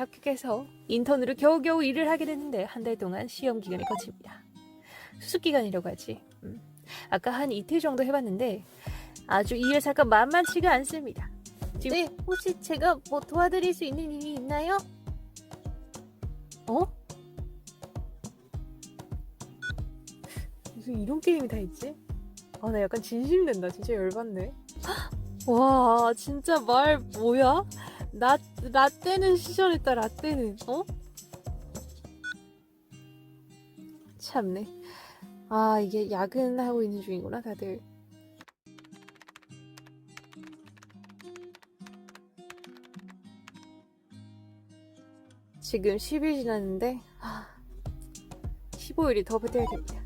합격해서 인턴으로 겨우겨우 일을 하게 됐는데 한 달 동안 시험 기간을 거칩니다. 수습 기간이라고 하지. 음. 아까 한 이틀 정도 해봤는데 아주 이 회사가 만만치가 않습니다. 지금 네, 혹시 제가 뭐 도와드릴 수 있는 일이 있나요? 어? 무슨 이런 게임이 다 있지? 아, 나 약간 진심된다. 진짜 열받네. 와, 진짜 말 뭐야? 나, 라떼는 시절했다, 라떼는. 어? 참네. 아, 이게 야근하고 있는 중이구나, 다들. 지금 10일 지났는데, 아, 15일이 더 버텨야 됩니다.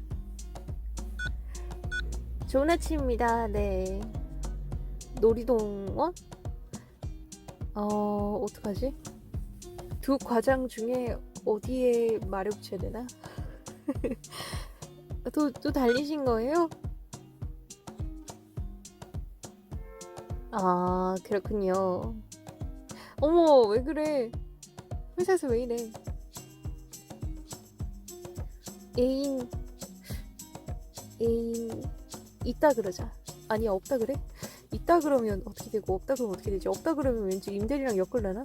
좋은 아침입니다. 네. 놀이동원? 어, 어떡하지? 두 과장 중에 어디에 말을 붙여야 되나? 또, 또 달리신 거예요? 아, 그렇군요. 어머, 왜 그래? 회사에서 왜 이래? 애인, 애인, 있다 그러자. 아니, 없다 그래? 있다 그러면 어떻게 되고, 없다 그러면 어떻게 되지? 없다 그러면 왠지 임대리랑 엮을라나?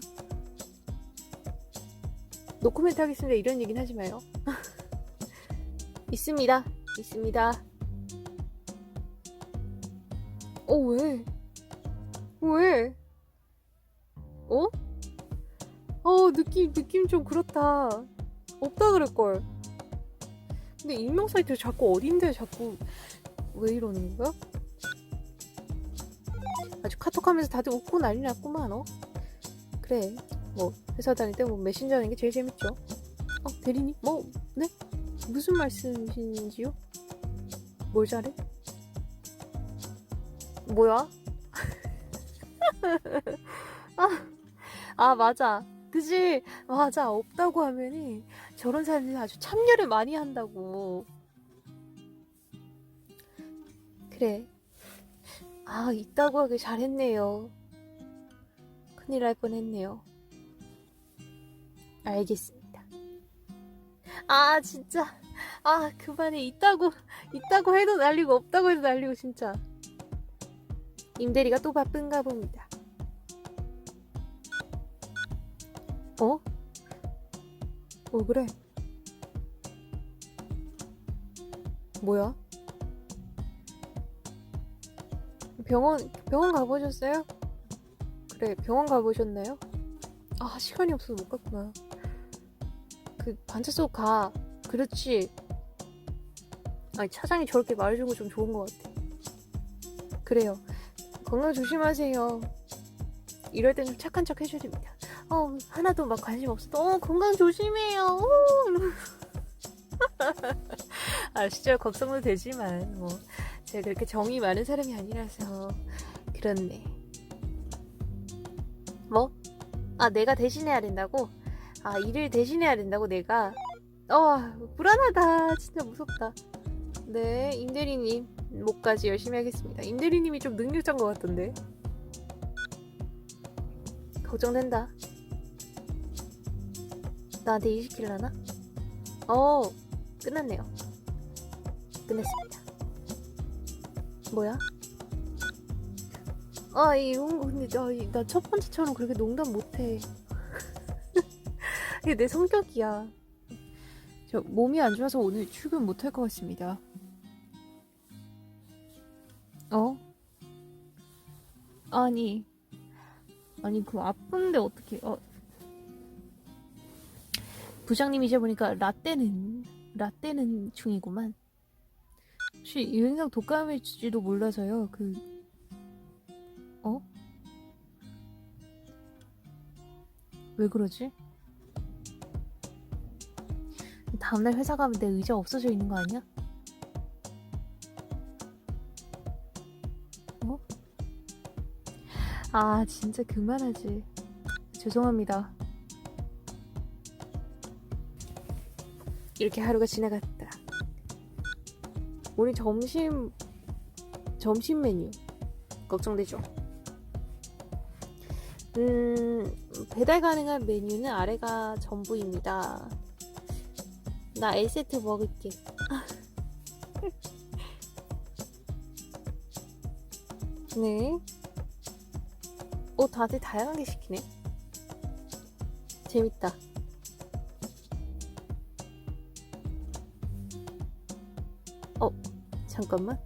노코멘트 하겠습니다. 이런 얘기는 하지 마요. 있습니다. 있습니다. 어, 왜? 왜? 어? 어, 느낌, 느낌 좀 그렇다. 없다 그럴걸. 근데 익명 사이트를 자꾸 어딘데 자꾸 왜 이러는 거야? 아주 카톡 하면서 다들 웃고 난리 났구만, 어? 그래. 뭐, 회사 다닐 때 뭐 메신저 하는 게 제일 재밌죠. 어, 대리님? 뭐, 네? 무슨 말씀이신지요? 뭘 잘해? 뭐야? 아, 아, 맞아. 그지? 맞아. 없다고 하면은 저런 사람들이 아주 참여를 많이 한다고. 그래. 아, 있다고 하길 잘했네요. 큰일 날 뻔했네요. 알겠습니다. 아, 진짜. 아, 그만해. 있다고, 있다고 해도 날리고, 없다고 해도 날리고, 진짜. 임대리가 또 바쁜가 봅니다. 어? 어, 그래. 뭐야? 병원, 병원 가보셨어요? 그래, 병원 가보셨나요? 아, 시간이 없어서 못 갔구나. 그, 반차 속 가. 그렇지. 아니, 차장이 저렇게 말해준 거 좀 좋은 것 같아. 그래요. 건강 조심하세요. 이럴 땐 좀 착한 척 해줘야 됩니다. 어, 하나도 막 관심 없어도, 어, 건강 조심해요. 아, 시절 걱정도 되지만, 뭐, 제가 그렇게 정이 많은 사람이 아니라서, 그렇네. 뭐? 아, 내가 대신해야 된다고? 아, 일을 대신해야 된다고, 내가? 어, 불안하다. 진짜 무섭다. 네, 임대리님. 목까지 열심히 하겠습니다. 임대리님이 좀 능력자인 것 같던데. 걱정된다. 나한테 일 시키려나? 어, 끝났네요. 끝냈습니다. 뭐야? 아, 거 근데 나첫 번째처럼 그렇게 농담 못해. 이게 내 성격이야. 저 몸이 안 좋아서 오늘 출근 못 할 것 같습니다. 어? 아니, 아니 그 아픈데 어떻게? 어? 부장님이셔 보니까 라떼는 라떼는 중이구만. 혹시 이 영상 독감일지도 몰라서요. 그 어? 왜 그러지? 다음날 회사 가면 내 의자 없어져 있는 거 아니야? 어? 아, 진짜 그만하지. 죄송합니다. 이렇게 하루가 지나갔 다. 오늘 점심, 점심 메뉴. 걱정되죠? 음, 배달 가능한 메뉴는 아래가 전부입니다. 나 A세트 먹을게. 네. 오, 다들 다양하게 시키네. 재밌다. 잠깐만.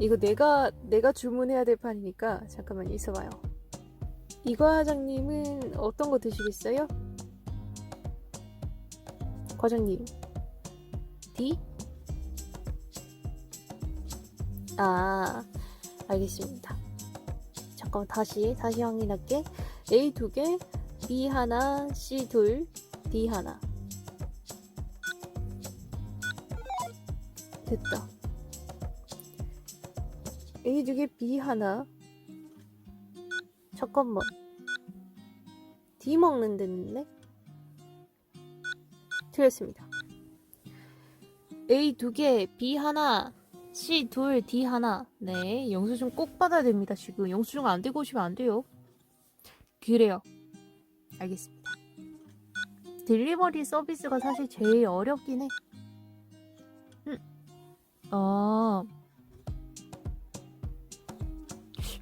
이거 내가, 내가 주문해야 될 판이니까, 잠깐만 있어봐요. 이거 과장님은 어떤 거 드시겠어요? 과장님. D? 아, 알겠습니다. 잠깐만, 다시, 다시 확인할게. A 두 개, B 하나, C 둘, D 하나. 됐다. A 두 개, B 하나. 잠깐만. D 먹는 데있네 틀렸습니다. A 두 개, B 하나, C 둘, D 하나. 네, 영수증 꼭 받아야 됩니다. 지금 영수증 안 들고 오시면 안 돼요. 그래요. 알겠습니다. 딜리버리 서비스가 사실 제일 어렵긴 해. 음. 아.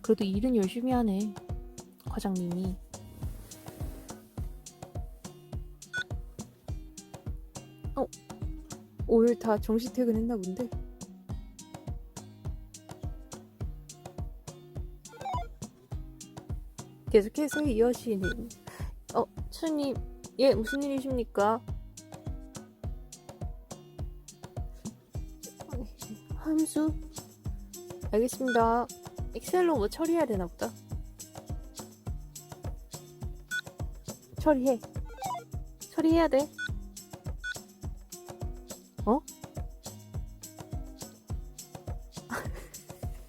그래도 일은 열심히 하네. 과장님이. 어, 오늘 다 정시 퇴근했나 본데. 계속해서 이어지는. 어, 수님, 예, 무슨 일이십니까? 함수? 알겠습니다. 엑셀로 뭐 처리해야 되나 보다. 처리해. 처리해야 돼. 어?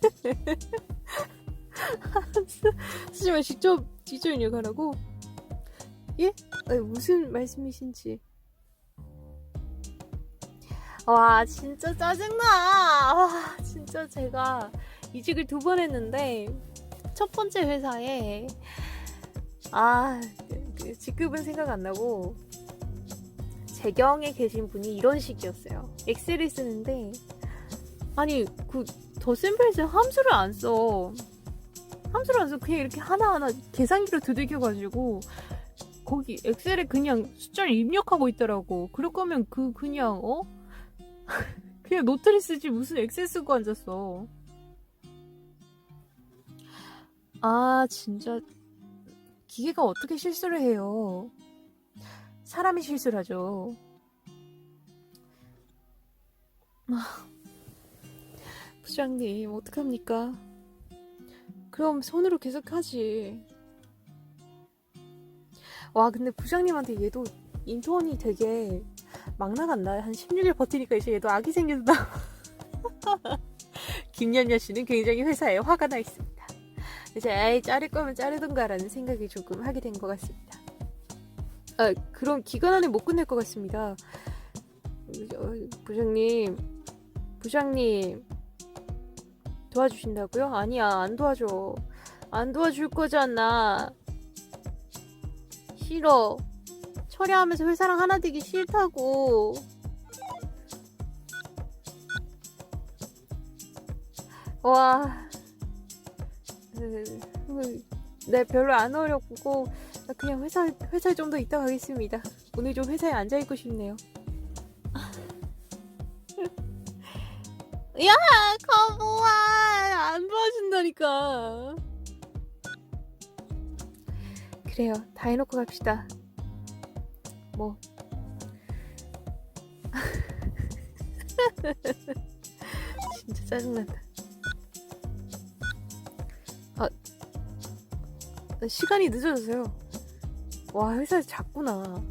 쓰지만 직접 직접 입력하라고? 예? 아니, 무슨 말씀이신지. 와 진짜 짜증나. 와 진짜 제가 이직을 두 번 했는데 첫 번째 회사에 아 그, 그 직급은 생각 안 나고 재경에 계신 분이 이런 식이었어요. 엑셀을 쓰는데 아니 그 더샘플에서 함수를 안 써. 함수를 안 써. 그냥 이렇게 하나하나 계산기로 두들겨가지고 거기 엑셀에 그냥 숫자를 입력하고 있더라고. 그럴 거면 그 그냥 어? 그냥 노트를 쓰지 무슨 엑셀 쓰고 앉았어. 아 진짜 기계가 어떻게 실수를 해요. 사람이 실수를 하죠. 아, 부장님, 어떡합니까? 그럼 손으로 계속 하지. 와, 근데 부장님한테 얘도 인턴이 되게 막 나간다. 한 16일 버티니까 이제 얘도 아기 생겼다. 김연녀 씨는 굉장히 회사에 화가 나 있습니다. 이제 에이, 자를 거면 자르던가라는 생각이 조금 하게 된 것 같습니다. 아, 그럼 기간 안에 못 끝낼 것 같습니다. 어, 부장님, 부장님 도와주신다고요? 아니야, 안 도와줘. 안 도와줄 거잖아. 싫어. 처리하면서 회사랑 하나 되기 싫다고. 와. 네, 별로 안 어렵고 나 그냥 회사 회사에 좀 더 있다 가겠습니다. 오늘 좀 회사에 앉아 있고 싶네요. 야, 거부아 안 도와준다니까. 그래요, 다 해놓고 갑시다. 뭐. 진짜 짜증난다. 시간이 늦어져서요. 와, 회사에서 잤구나.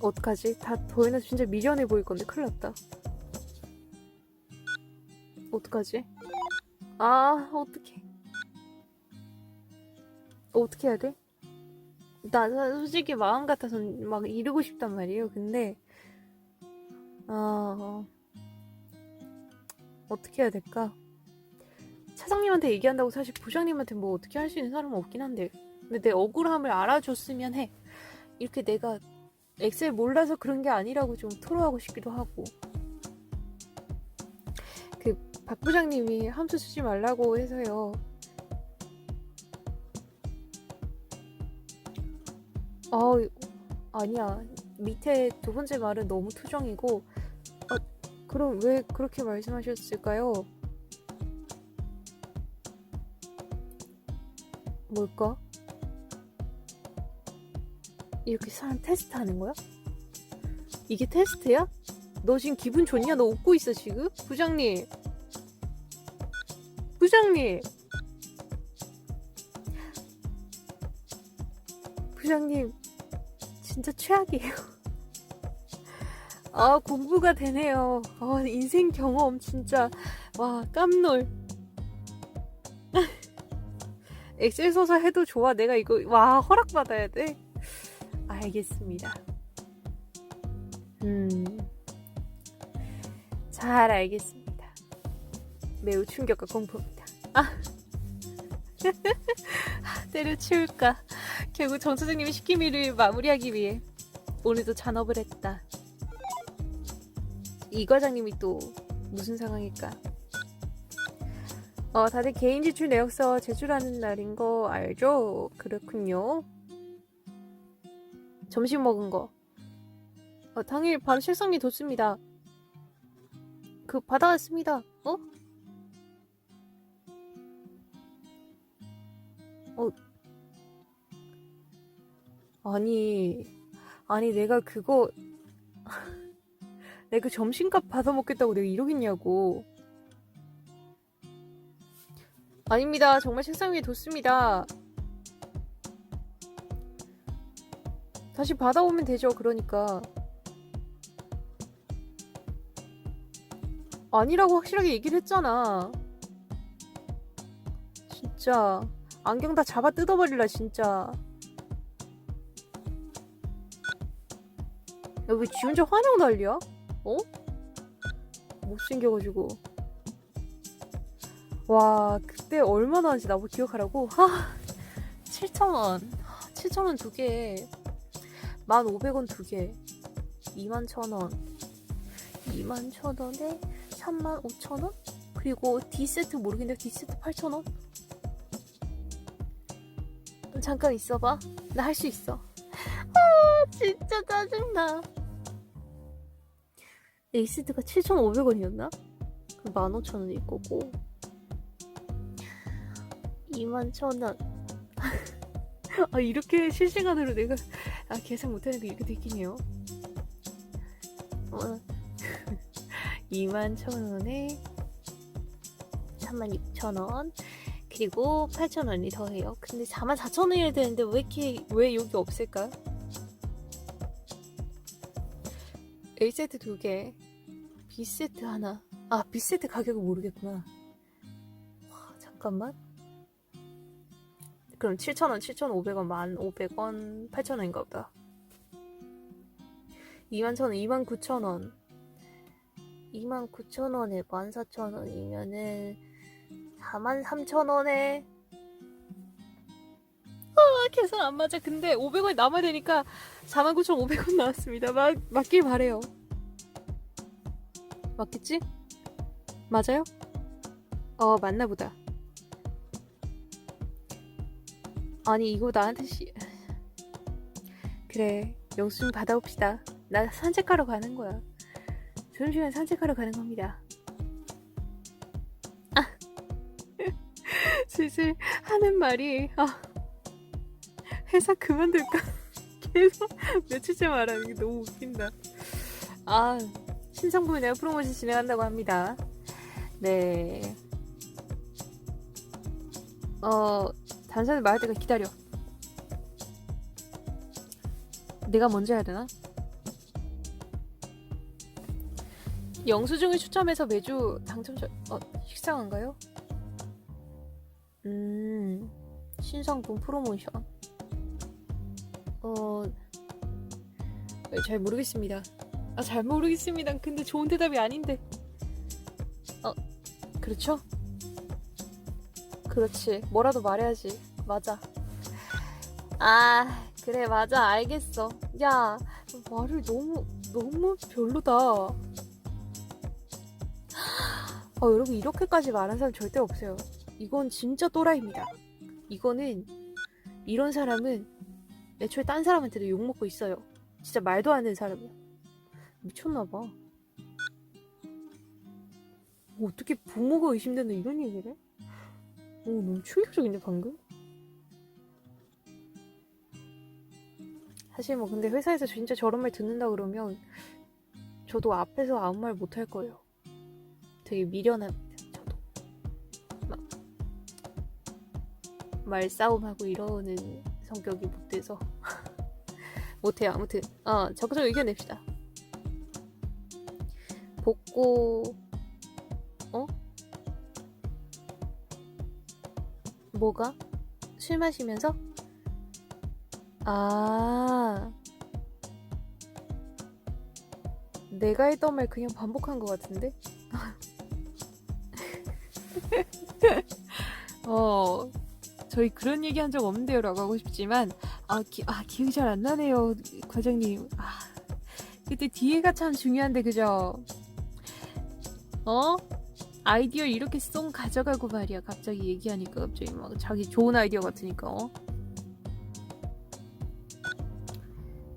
어떡하지? 다 보이나 진짜 미련해 보일 건데 큰일 났다. 어떡하지? 아, 어떡해. 어떻게 해야 돼? 나 솔직히 마음 같아선 막 이루고 싶단 말이에요. 근데 아 어, 어떻게 해야 될까? 차장님한테 얘기한다고 사실 부장님한테 뭐 어떻게 할 수 있는 사람은 없긴 한데. 근데 내 억울함을 알아줬으면 해. 이렇게 내가 엑셀 몰라서 그런 게 아니라고 좀 토로하고 싶기도 하고. 그 박 부장님이 함수 쓰지 말라고 해서요. 어 아니야. 밑에 두 번째 말은 너무 투정이고. 아, 그럼 왜 그렇게 말씀하셨을까요? 뭘까? 이렇게 사람 테스트 하는 거야? 이게 테스트야? 너 지금 기분 좋냐? 너 웃고 있어 지금? 부장님 부장님 부장님 진짜 최악이에요 아 공부가 되네요 아 인생 경험 진짜 와 깜놀 엑셀 써서 해도 좋아. 내가 이거 와 허락 받아야 돼? 알겠습니다. 음 잘 알겠습니다. 매우 충격과 공포입니다. 아. 때려치울까? 결국 정 선생님이 일을 마무리하기 위해 오늘도 잔업을 했다. 이 과장님이 또 무슨 상황일까 어, 다들 개인 지출 내역서 제출하는 날인 거 알죠? 그렇군요. 점심 먹은 거. 어, 당일 바로 책상 위에 뒀습니다. 그 받아왔습니다. 어? 어. 아니, 아니 내가 그거 내가 그 점심값 받아 먹겠다고 내가 이러겠냐고. 아닙니다. 정말 책상 위에 뒀습니다. 다시 받아오면 되죠. 그러니까. 아니라고 확실하게 얘기를 했잖아. 진짜. 안경 다 잡아 뜯어버릴라, 진짜. 야, 왜 지 혼자 환영 난리야? 어? 못생겨가지고. 와, 그때 얼마나 하는지 나보고 기억하라고? 하, 7,000원. 7,000원 두 개. 1,500원 두 개. 21,000원. 21,000원에 35,000원? 그리고 D세트 모르겠는데 D세트 8,000원? 잠깐 있어봐. 나 할 수 있어. 아, 진짜 짜증나. A세트가 7,500원이었나? 15,000원일 거고. 2만 천 원. 아 이렇게 실시간으로 내가 아 계산 못하는데 이렇게 되겠네요. 어, 2만 천 원에 3만 6천 원 그리고 8천 원이 더해요. 근데 4만 4천 원이어야 되는데 왜 이렇게 왜 여기 없을까? A 세트 두 개, B 세트 하나. 아 B 세트 가격을 모르겠구나. 와 잠깐만. 그럼 7,000원, 7,500원, 1,500원, 8,000원인가 보다. 21,000원, 29,000원. 29,000원에 14,000원이면은 43,000원에 아, 계산 안 맞아. 근데 500원 남아야 되니까 49,500원 나왔습니다. 맞, 맞길 바래요. 맞겠지? 맞아요? 어, 맞나 보다. 아니 이거 나한테 씨 그래 영수증 받아옵시다. 나 산책하러 가는 거야. 점심시간 산책하러 가는 겁니다. 아. 슬슬 하는 말이 아. 회사 그만둘까? 계속 며칠째 말하는 게 너무 웃긴다. 아 신상품에 내가 프로모션 진행한다고 합니다. 네. 어, 단사를 말할 때가 기다려. 내가 먼저 해야 되나? 영수증을 추첨해서 매주 당첨자 어 식상한가요? 음 신상품 프로모션 어잘 모르겠습니다. 아 잘 모르겠습니다. 근데 좋은 대답이 아닌데 어 그렇죠? 그렇지. 뭐라도 말해야지. 맞아. 아, 그래, 맞아. 알겠어. 야, 말을 너무, 너무 별로다. 아, 여러분, 이렇게까지 말하는 사람 절대 없어요. 이건 진짜 또라이입니다. 이거는, 이런 사람은 애초에 딴 사람한테도 욕먹고 있어요. 진짜 말도 안 되는 사람이야. 미쳤나봐. 뭐 어떻게 부모가 의심된다 이런 얘기를 해? 오, 너무 충격적인데, 방금? 사실 뭐, 근데 회사에서 진짜 저런 말 듣는다 그러면, 저도 앞에서 아무 말 못 할 거예요. 되게 미련합니다, 저도. 막, 말싸움하고 이러는 성격이 못 돼서. 못해요, 아무튼. 어, 적극적 의견 냅시다. 복고, 어? 뭐가? 술 마시면서? 아. 내가 했던 말 그냥 반복한 것 같은데? 어, 저희 그런 얘기 한 적 없는데요 라고 하고 싶지만, 아, 기, 아 기억이 잘 안 나네요, 과장님. 아, 그때 뒤에가 참 중요한데, 그죠? 어? 아이디어 이렇게 쏙 가져가고 말이야. 갑자기 얘기하니까 갑자기 막 자기 좋은 아이디어 같으니까. 어?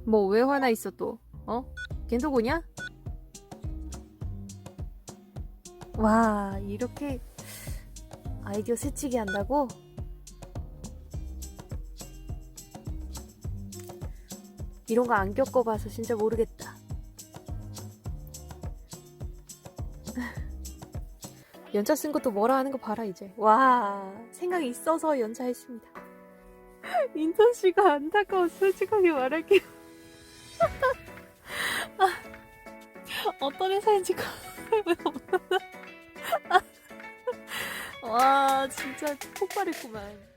뭐 왜 화나 있어 또? 어? 겐토고냐? 와 이렇게 아이디어 새치기 한다고? 이런 거 안 겪어봐서 진짜 모르겠다. 연차 쓴 것도 뭐라 하는 거 봐라 이제. 와 생각이 있어서 연차했습니다. 인턴 씨가 안타까워 솔직하게 말할게요. 아, 어떤 회사인지 와 진짜 폭발했구만.